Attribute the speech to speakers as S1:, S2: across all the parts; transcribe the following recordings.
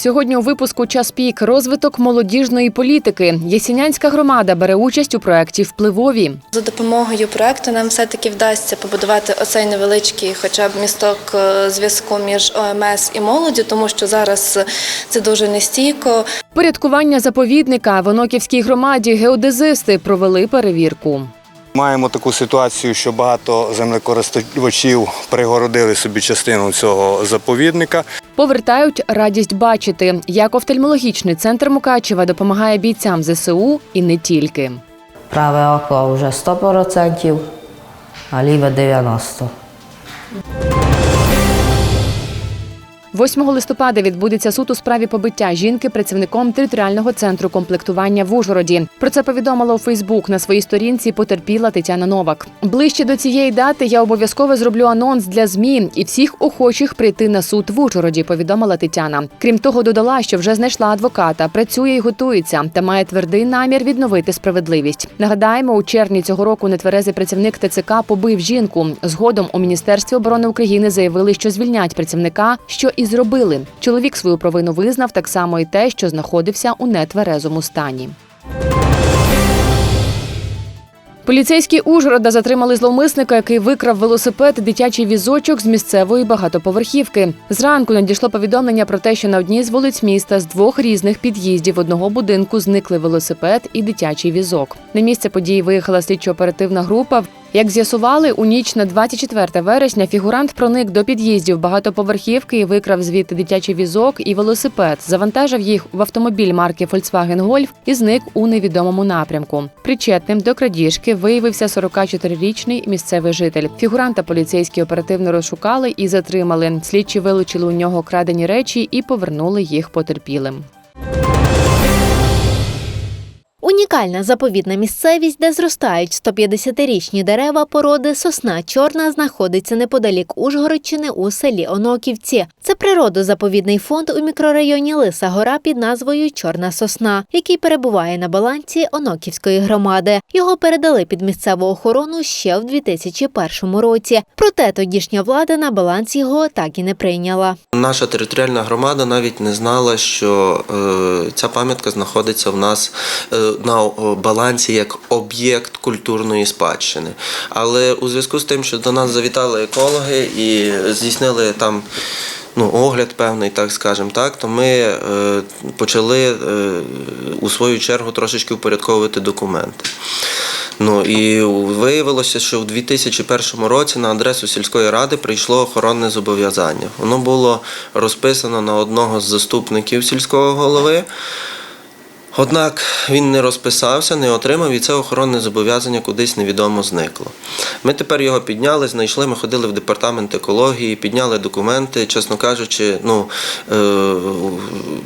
S1: Сьогодні у випуску час пік розвиток молодіжної політики. Єсінянська громада бере участь у проєкті Впливові.
S2: За допомогою проекту нам все-таки вдасться побудувати оцей невеличкий, хоча б місток е, зв'язку між ОМС і молоддю, тому що зараз це дуже нестійко.
S1: Порядкування заповідника в Оноківській громаді геодезисти провели перевірку.
S3: Маємо таку ситуацію, що багато землекористувачів пригородили собі частину цього заповідника.
S1: Повертають радість бачити, як офтальмологічний центр Мукачева допомагає бійцям ЗСУ і не тільки.
S4: Праве око вже 100%, а ліве 90%.
S1: 8 листопада відбудеться суд у справі побиття жінки працівником територіального центру комплектування в Ужгороді. Про це повідомила у Фейсбук на своїй сторінці. Потерпіла Тетяна Новак. Ближче до цієї дати я обов'язково зроблю анонс для змі і всіх охочих прийти на суд в Ужгороді. Повідомила Тетяна. Крім того, додала, що вже знайшла адвоката, працює і готується та має твердий намір відновити справедливість. Нагадаємо, у червні цього року нетверезий працівник ТЦК побив жінку. Згодом у міністерстві оборони України заявили, що звільнять працівника, що і зробили. Чоловік свою провину визнав так само і те, що знаходився у нетверезому стані. Поліцейські Ужгорода затримали зловмисника, який викрав велосипед і дитячий візочок з місцевої багатоповерхівки. Зранку надійшло повідомлення про те, що на одній з вулиць міста з двох різних під'їздів одного будинку зникли велосипед і дитячий візок. На місце події виїхала слідчо-оперативна група. Як з'ясували, у ніч на 24 вересня фігурант проник до під'їздів багатоповерхівки викрав звідти дитячий візок і велосипед, завантажив їх в автомобіль марки Volkswagen Golf і зник у невідомому напрямку. Причетним до крадіжки виявився 44-річний місцевий житель. Фігуранта поліцейські оперативно розшукали і затримали. Слідчі вилучили у нього крадені речі і повернули їх потерпілим.
S5: Унікальна заповідна місцевість, де зростають 150-річні дерева породи сосна чорна, знаходиться неподалік Ужгородщини у селі Оноківці. Це природозаповідний фонд у мікрорайоні Лиса Гора під назвою Чорна сосна, який перебуває на балансі Оноківської громади. Його передали під місцеву охорону ще в 2001 році. Проте тодішня влада на баланс його так і не прийняла.
S6: Наша територіальна громада навіть не знала, що е, ця пам'ятка знаходиться в нас е, на балансі як об'єкт культурної спадщини. Але у зв'язку з тим, що до нас завітали екологи і здійснили там. Ну, огляд певний, так скажемо так, то ми е, почали е, у свою чергу трошечки упорядковувати документи. Ну і виявилося, що в 2001 році на адресу сільської ради прийшло охоронне зобов'язання. Воно було розписано на одного з заступників сільського голови. Однак він не розписався, не отримав, і це охоронне зобов'язання кудись невідомо зникло. Ми тепер його підняли, знайшли. Ми ходили в департамент екології, підняли документи, чесно кажучи, ну е,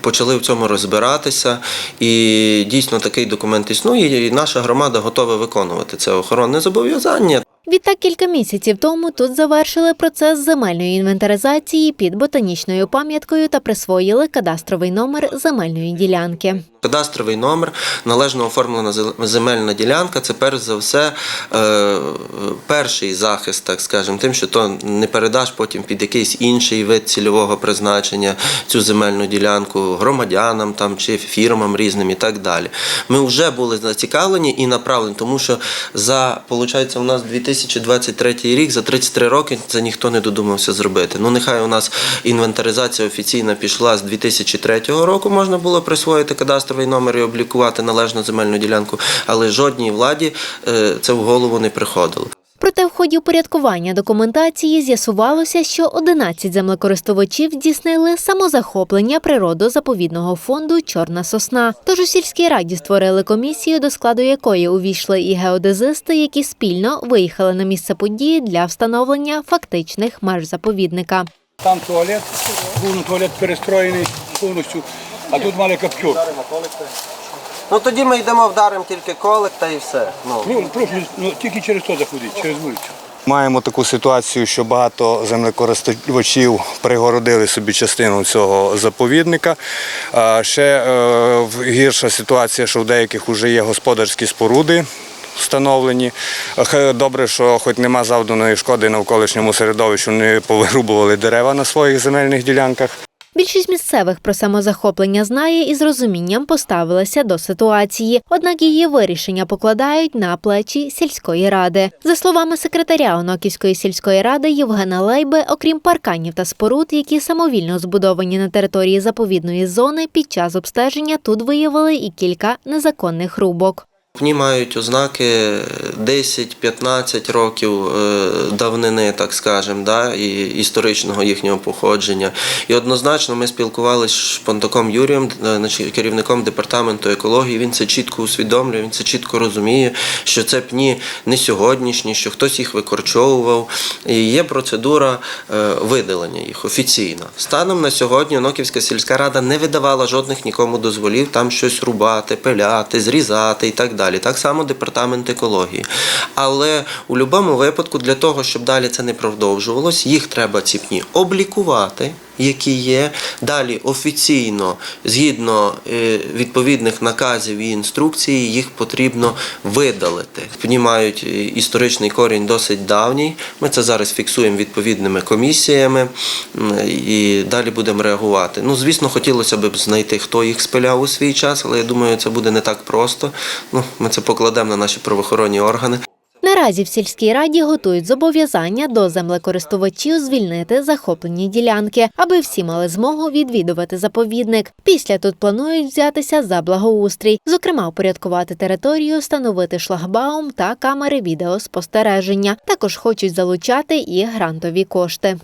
S6: почали в цьому розбиратися. І дійсно такий документ існує. І наша громада готова виконувати це охоронне зобов'язання.
S5: Відтак кілька місяців тому тут завершили процес земельної інвентаризації під ботанічною пам'яткою та присвоїли кадастровий номер земельної ділянки.
S6: Кадастровий номер, належно оформлена земельна ділянка це перш за все е, перший захист, так скажемо, тим, що то не передаш потім під якийсь інший вид цільового призначення цю земельну ділянку громадянам там чи фірмам різним і так далі. Ми вже були зацікавлені і направлені, тому що за виходить, у нас 2023 рік, за 33 роки це ніхто не додумався зробити. Ну нехай у нас інвентаризація офіційна пішла з 2003 року, можна було присвоїти кадастровий номер і облікувати належну земельну ділянку, але жодній владі е, це в голову не приходило.
S5: Проте в ході упорядкування документації з'ясувалося, що 11 землекористувачів здійснили самозахоплення природозаповідного фонду Чорна сосна. Тож у сільській раді створили комісію, до складу якої увійшли і геодезисти, які спільно виїхали на місце події для встановлення фактичних меж заповідника.
S7: Там туалет, був туалет перестроєний повністю, а тут мали каптюр.
S6: Ну тоді ми йдемо, вдаримо тільки колик та і все. Ну.
S7: Ну, просто ну, тільки через то заходить, через вулицю.
S3: Маємо таку ситуацію, що багато землекористувачів пригородили собі частину цього заповідника. Ще е, гірша ситуація, що в деяких вже є господарські споруди. Встановлені. Добре, що хоч нема завданої шкоди навколишньому середовищу, не повирубували дерева на своїх земельних ділянках.
S5: Більшість місцевих про самозахоплення знає і з розумінням поставилася до ситуації, однак її вирішення покладають на плечі сільської ради. За словами секретаря Оноківської сільської ради Євгена Лейби, окрім парканів та споруд, які самовільно збудовані на території заповідної зони, під час обстеження тут виявили і кілька незаконних рубок.
S6: Пні мають ознаки 10-15 років е, давнини, так скажемо, да, і історичного їхнього походження. І однозначно ми спілкувалися з Шпантаком Юрієм, е, керівником департаменту екології. Він це чітко усвідомлює, він це чітко розуміє, що це пні не сьогоднішні, що хтось їх викорчовував. І є процедура е, видалення їх офіційно. Станом на сьогодні Оноківська сільська рада не видавала жодних нікому дозволів там щось рубати, пиляти, зрізати і так далі. Так само департамент екології. Але у будь-якому випадку, для того, щоб далі це не продовжувалось, їх треба ці пні облікувати. Які є далі офіційно, згідно е, відповідних наказів і інструкцій, їх потрібно видалити. Пні мають е, історичний корінь досить давній. Ми це зараз фіксуємо відповідними комісіями і далі будемо реагувати. Ну, звісно, хотілося б знайти, хто їх спиляв у свій час, але я думаю, це буде не так просто. Ну, ми це покладемо на наші правоохоронні органи.
S5: Наразі в сільській раді готують зобов'язання до землекористувачів звільнити захоплені ділянки, аби всі мали змогу відвідувати заповідник. Після тут планують взятися за благоустрій, зокрема упорядкувати територію, встановити шлагбаум та камери відеоспостереження. Також хочуть залучати і грантові кошти.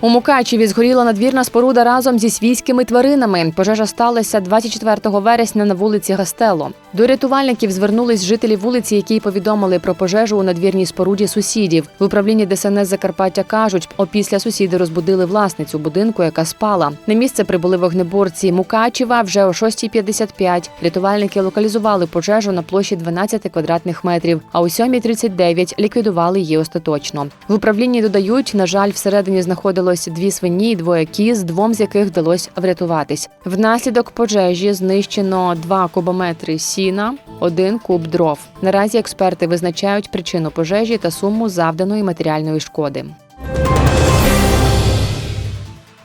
S1: У Мукачеві згоріла надвірна споруда разом зі свійськими тваринами. Пожежа сталася 24 вересня на вулиці Гастело. До рятувальників звернулись жителі вулиці, які повідомили про пожежу у надвірній споруді сусідів. В управлінні ДСНС Закарпаття кажуть, опісля сусіди розбудили власницю будинку, яка спала. На місце прибули вогнеборці Мукачева вже о 6.55. Рятувальники локалізували пожежу на площі 12 квадратних метрів, а о 7.39 ліквідували її остаточно. В управлінні додають, на жаль, всередині знаходилось дві свині і двоє кіз, двом з яких вдалося врятуватись. Внаслідок пожежі знищено два кубометри сіна, один куб дров. Наразі експерти визначають причину пожежі та суму завданої матеріальної шкоди.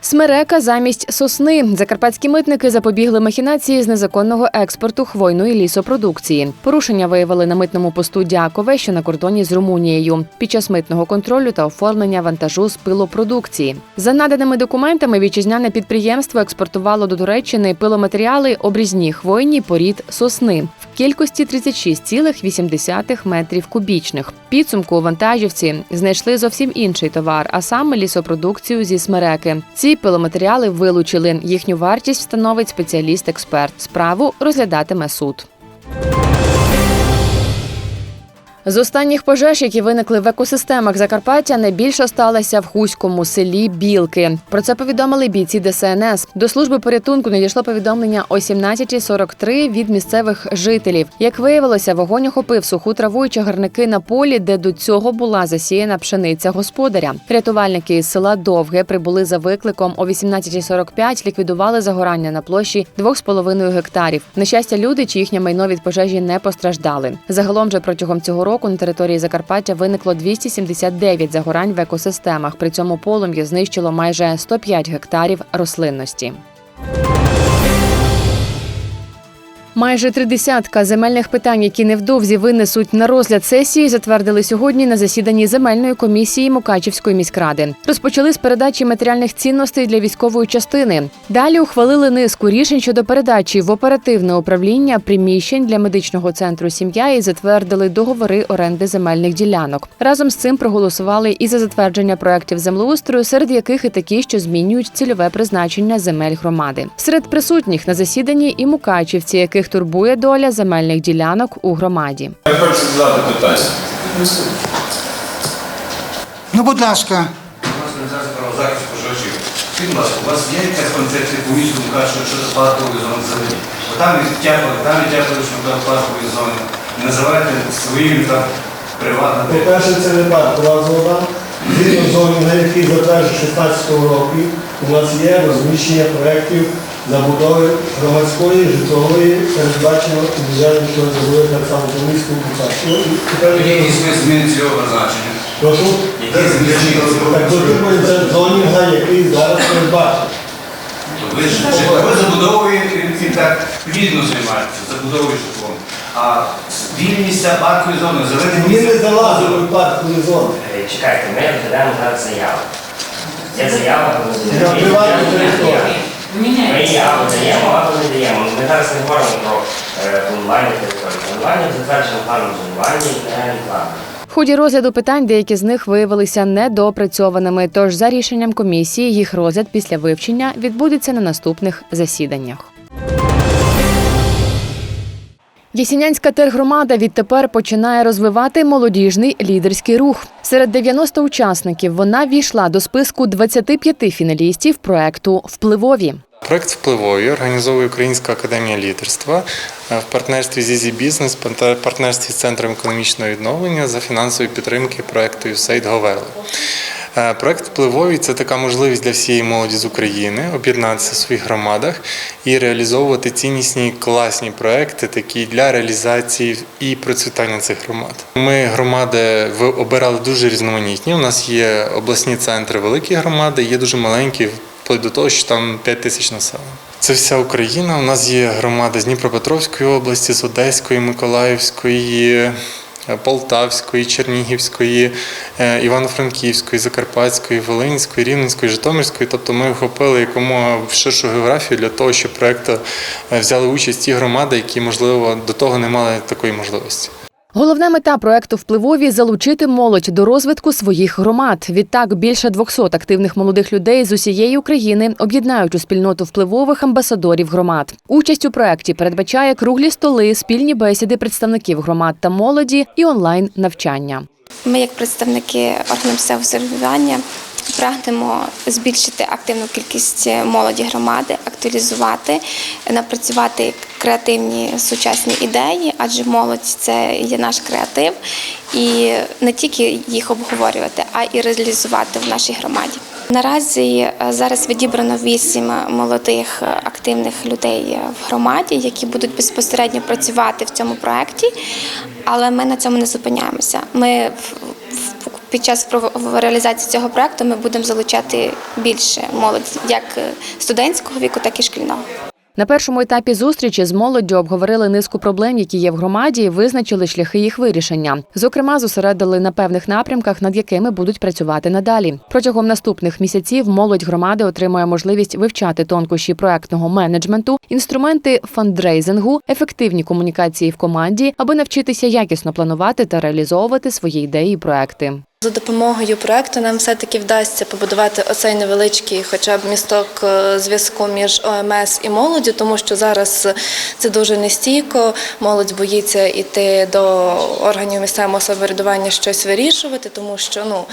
S1: Смерека замість сосни. Закарпатські митники запобігли махінації з незаконного експорту хвойної лісопродукції. Порушення виявили на митному посту Дякове, що на кордоні з Румунією, під час митного контролю та оформлення вантажу з пилопродукції. За наданими документами, вітчизняне підприємство експортувало до Туреччини пиломатеріали обрізні хвойні порід сосни в кількості 36,8 метрів кубічних. Підсумку у вантажівці знайшли зовсім інший товар, а саме лісопродукцію зі смереки. Ці пиломатеріали вилучили. Їхню вартість встановить спеціаліст-експерт. Справу розглядатиме суд. З останніх пожеж, які виникли в екосистемах Закарпаття, найбільше сталося в Хуському селі Білки. Про це повідомили бійці ДСНС. До служби порятунку надійшло повідомлення о 17.43 від місцевих жителів. Як виявилося, вогонь охопив суху траву і чагарники на полі, де до цього була засіяна пшениця господаря. Рятувальники із села Довге прибули за викликом о 18.45, ліквідували загорання на площі 2,5 гектарів. На щастя, люди чи їхнє майно від пожежі не постраждали. Загалом же протягом цього року на території Закарпаття виникло 279 загорань в екосистемах. При цьому полум'я знищило майже 105 гектарів рослинності. Майже три десятка земельних питань, які невдовзі винесуть на розгляд сесії, затвердили сьогодні на засіданні земельної комісії Мукачівської міськради. Розпочали з передачі матеріальних цінностей для військової частини. Далі ухвалили низку рішень щодо передачі в оперативне управління приміщень для медичного центру сім'я і затвердили договори оренди земельних ділянок. Разом з цим проголосували і за затвердження проєктів землеустрою, серед яких і такі, що змінюють цільове призначення земель громади. Серед присутніх на засіданні і мукачівці, яких турбує доля земельних ділянок у громаді.
S8: Я хочу задати питання.
S9: Ну, будь ласка,
S8: Організація правозахисту споживачів. Скажіть, будь ласка, у вас є якась концепція по місту Мукачева щодо паркової зони взагалі? Бо там відтягли, там відтягли, що там паркової зони. Називайте своїм там приватним.
S10: По-перше, це не паркова зона. Згідно зони, на якій затверджено 16 року, у нас є розміщення проєктів забудови громадської, житлової, передбачено індивідуальної, що забули так само тепер
S8: Які зміни цього призначення?
S10: прошу.
S8: Які зміни
S10: Так, дотримується зони зараз передбачені.
S8: Ви ж ви забудовою так плідно займаєтеся, забудовою житлом. А вільні місця паркової зони, зелені
S10: Ми не залазили в паркові зони.
S11: Е, Чекайте, ми розглядаємо зараз заяву. Є заява,
S10: На приватну територію.
S11: Ми її або даємо, або не даємо. Ми зараз не говоримо про онлайн планування території. Планування затверджено планом зонування і генеральним планом.
S1: В ході розгляду питань деякі з них виявилися недоопрацьованими. Тож, за рішенням комісії, їх розгляд після вивчення відбудеться на наступних засіданнях. Ясінянська тергромада відтепер починає розвивати молодіжний лідерський рух. Серед 90 учасників вона війшла до списку 25 фіналістів проекту Впливові.
S12: Проект впливовий організовує Українська академія лідерства е, в партнерстві з «Ізі Бізнес, партнерстві з Центром економічного відновлення за фінансової підтримки проекту USAID Говели. Е, Проект впливовий це така можливість для всієї молоді з України об'єднатися в своїх громадах і реалізовувати ціннісні класні проекти, такі для реалізації і процвітання цих громад. Ми громади обирали дуже різноманітні. У нас є обласні центри, великі громади, є дуже маленькі, вплоть до того, що там 5 тисяч населення. Це вся Україна. У нас є громади з Дніпропетровської області, з Одеської, Миколаївської, Полтавської, Чернігівської, е, Івано-Франківської, Закарпатської, Волинської, Рівненської, Житомирської. Тобто ми охопили якомога ширшу географію для того, щоб проект е, взяли участь ті громади, які, можливо, до того не мали такої можливості.
S1: Головна мета проекту впливові залучити молодь до розвитку своїх громад. Відтак більше 200 активних молодих людей з усієї України об'єднають у спільноту впливових амбасадорів громад. Участь у проекті передбачає круглі столи, спільні бесіди представників громад та молоді і онлайн навчання.
S13: Ми, як представники органів місцевого самоврядування, прагнемо збільшити активну кількість молоді громади, актуалізувати, напрацювати креативні сучасні ідеї, адже молодь це є наш креатив, і не тільки їх обговорювати, а і реалізувати в нашій громаді. Наразі е, зараз відібрано вісім молодих е, активних людей е, в громаді, які будуть безпосередньо працювати в цьому проєкті, але ми на цьому не зупиняємося. Ми під час реалізації цього проєкту ми будемо залучати більше молоді, як е, студентського віку, так і шкільного.
S1: На першому етапі зустрічі з молоддю обговорили низку проблем, які є в громаді, і визначили шляхи їх вирішення. Зокрема, зосередили на певних напрямках, над якими будуть працювати надалі. Протягом наступних місяців молодь громади отримує можливість вивчати тонкощі проектного менеджменту, інструменти фандрейзингу, ефективні комунікації в команді, аби навчитися якісно планувати та реалізовувати свої ідеї і проекти.
S2: За допомогою проекту нам все-таки вдасться побудувати оцей невеличкий, хоча б місток е, зв'язку між ОМС і молоддю, тому що зараз це дуже нестійко. Молодь боїться йти до органів місцевого самоврядування щось вирішувати, тому що ну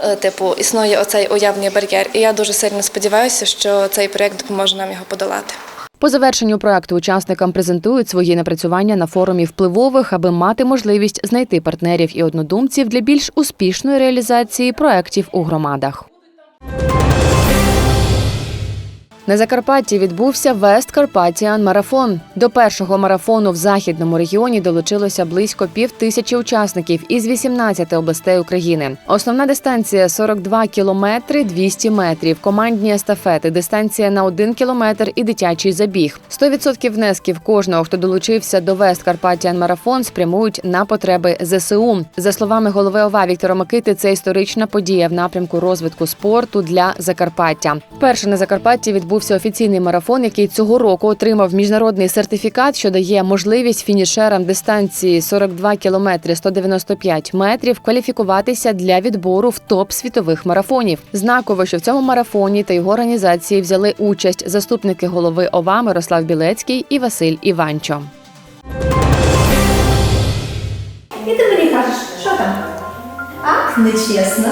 S2: е, типу існує оцей уявний бар'єр. І я дуже сильно сподіваюся, що цей проект допоможе нам його подолати.
S1: По завершенню проекту учасникам презентують свої напрацювання на форумі впливових, аби мати можливість знайти партнерів і однодумців для більш успішної реалізації проєктів у громадах. На Закарпатті відбувся Вест Карпатіан марафон. До першого марафону в західному регіоні долучилося близько пів тисячі учасників із 18 областей України. Основна дистанція 42 кілометри 200 метрів. Командні естафети, дистанція на 1 кілометр і дитячий забіг. 100% внесків кожного, хто долучився до Вест Карпатіан марафон, спрямують на потреби ЗСУ. За словами голови ОВА Віктора Микити, це історична подія в напрямку розвитку спорту для Закарпаття. Вперше на Закарпатті відбувся офіційний марафон, який цього року отримав міжнародний сертифікат, що дає можливість фінішерам дистанції 42 кілометри 195 метрів кваліфікуватися для відбору в топ світових марафонів. Знаково, що в цьому марафоні та його організації взяли участь заступники голови ОВА Мирослав Білецький і Василь Іванчо.
S14: І ти мені кажеш, що там? Ак, нечесно.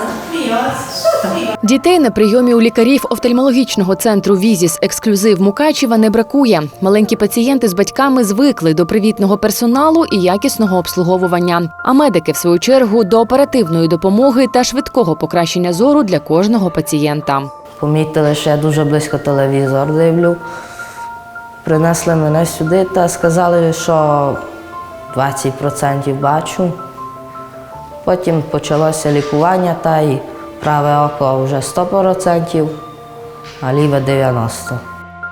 S14: Що там?
S1: Дітей на прийомі у лікарів офтальмологічного центру Візіс Ексклюзив Мукачева не бракує. Маленькі пацієнти з батьками звикли до привітного персоналу і якісного обслуговування. А медики, в свою чергу, до оперативної допомоги та швидкого покращення зору для кожного пацієнта.
S4: Помітили, що я дуже близько телевізор дивлю. Принесли мене сюди та сказали, що 20% бачу. Потім почалося лікування, та й праве око вже 100%, а ліве 90.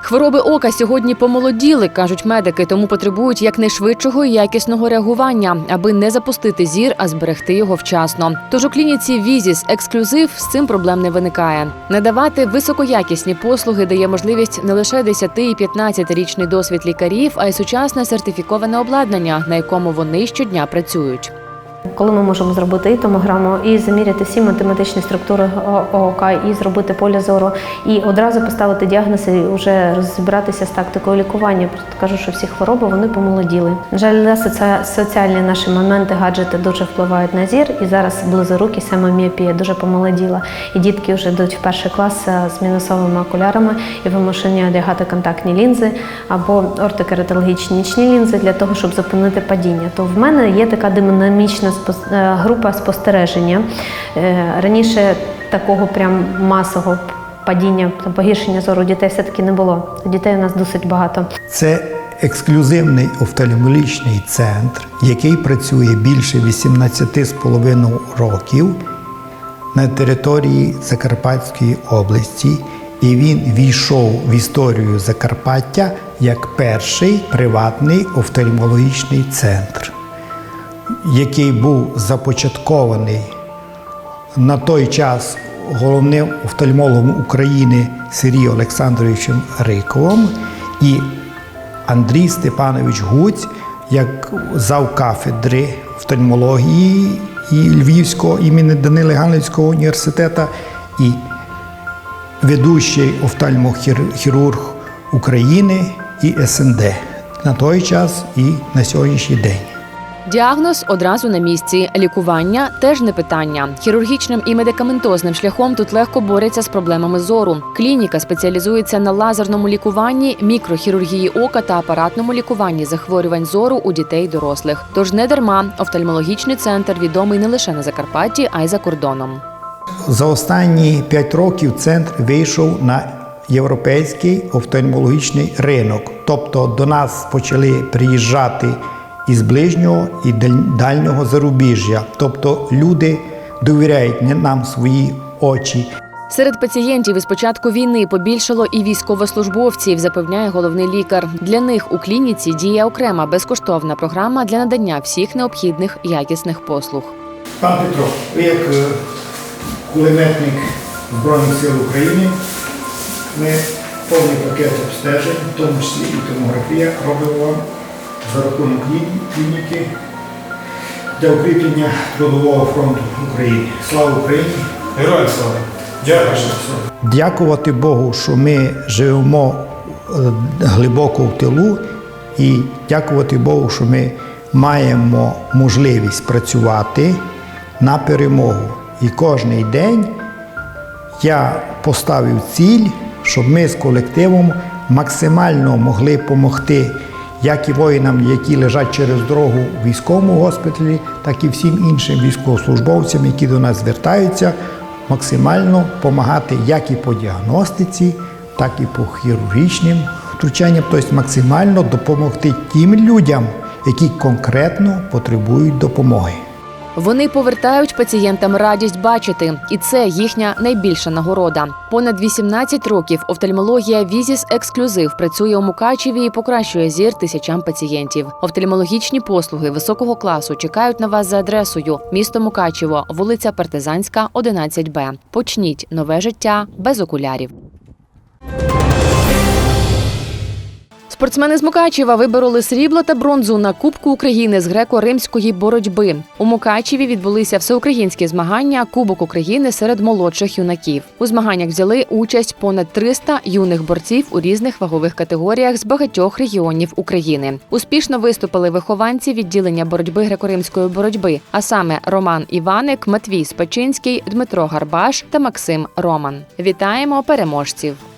S1: Хвороби ока сьогодні помолоділи, кажуть медики, тому потребують якнайшвидшого і якісного реагування, аби не запустити зір, а зберегти його вчасно. Тож у клініці Візіс Ексклюзив з цим проблем не виникає. Надавати високоякісні послуги дає можливість не лише 10 і 15-річний досвід лікарів, а й сучасне сертифіковане обладнання, на якому вони щодня працюють.
S15: Коли ми можемо зробити і томограму, і заміряти всі математичні структури о- ока, і зробити поле зору, і одразу поставити діагноз і вже розібратися з тактикою лікування. Просто кажу, що всі хвороби вони помолоділи. На жаль, соціальні наші моменти, гаджети дуже впливають на зір, і зараз близорукі саме міопія дуже помолоділа. І дітки вже йдуть в перший клас е, з мінусовими окулярами і вимушені одягати контактні лінзи або ортокератологічні нічні лінзи для того, щоб зупинити падіння. То в мене є така динамічна група спостереження. Е, Раніше такого прям масового падіння та погіршення зору дітей все-таки не було. Дітей у нас досить багато.
S9: Це ексклюзивний офтальмологічний центр, який працює більше 18,5 років на території Закарпатської області, і він війшов в історію Закарпаття як перший приватний офтальмологічний центр, який був започаткований на той час головним офтальмологом України Сергієм Олександровичем Риковим і Андрій Степанович Гуць як завкафедри офтальмології і Львівського імені Данили Галицького університету і ведущий офтальмохірург України і СНД на той час і на сьогоднішній день.
S1: Діагноз одразу на місці. Лікування теж не питання. Хірургічним і медикаментозним шляхом тут легко борються з проблемами зору. Клініка спеціалізується на лазерному лікуванні, мікрохірургії ока та апаратному лікуванні захворювань зору у дітей і дорослих. Тож не дарма офтальмологічний центр відомий не лише на Закарпатті, а й за кордоном.
S9: За останні п'ять років центр вийшов на європейський офтальмологічний ринок. Тобто до нас почали приїжджати із ближнього і дальнього зарубіжжя. Тобто люди довіряють нам свої очі.
S1: Серед пацієнтів із початку війни побільшало і військовослужбовців, запевняє головний лікар. Для них у клініці діє окрема безкоштовна програма для надання всіх необхідних якісних послуг.
S9: Пан Петро, ви як е, кулеметник Збройних сил України, ми повний пакет обстежень, в тому числі і томографія, робимо вам за рахунок клініки для укріплення трудового фронту України. Слава Україні! Героям слава! Дякую. Дякувати Богу, що ми живемо е, глибоко в тилу, і дякувати Богу, що ми маємо можливість працювати на перемогу. І кожний день я поставив ціль, щоб ми з колективом максимально могли допомогти як і воїнам, які лежать через дорогу в військовому госпіталі, так і всім іншим військовослужбовцям, які до нас звертаються, максимально допомагати як і по діагностиці, так і по хірургічним втручанням, тобто максимально допомогти тим людям, які конкретно потребують допомоги.
S1: Вони повертають пацієнтам радість бачити, і це їхня найбільша нагорода. Понад 18 років офтальмологія Візіс Ексклюзив працює у Мукачеві і покращує зір тисячам пацієнтів. Офтальмологічні послуги високого класу чекають на вас за адресою місто Мукачево, вулиця Партизанська, 11Б. Почніть нове життя без окулярів. Спортсмени з Мукачева вибороли срібло та бронзу на Кубку України з греко-римської боротьби. У Мукачеві відбулися всеукраїнські змагання Кубок України серед молодших юнаків. У змаганнях взяли участь понад 300 юних борців у різних вагових категоріях з багатьох регіонів України. Успішно виступили вихованці відділення боротьби греко-римської боротьби, а саме Роман Іваник, Матвій Спачинський, Дмитро Гарбаш та Максим Роман. Вітаємо переможців!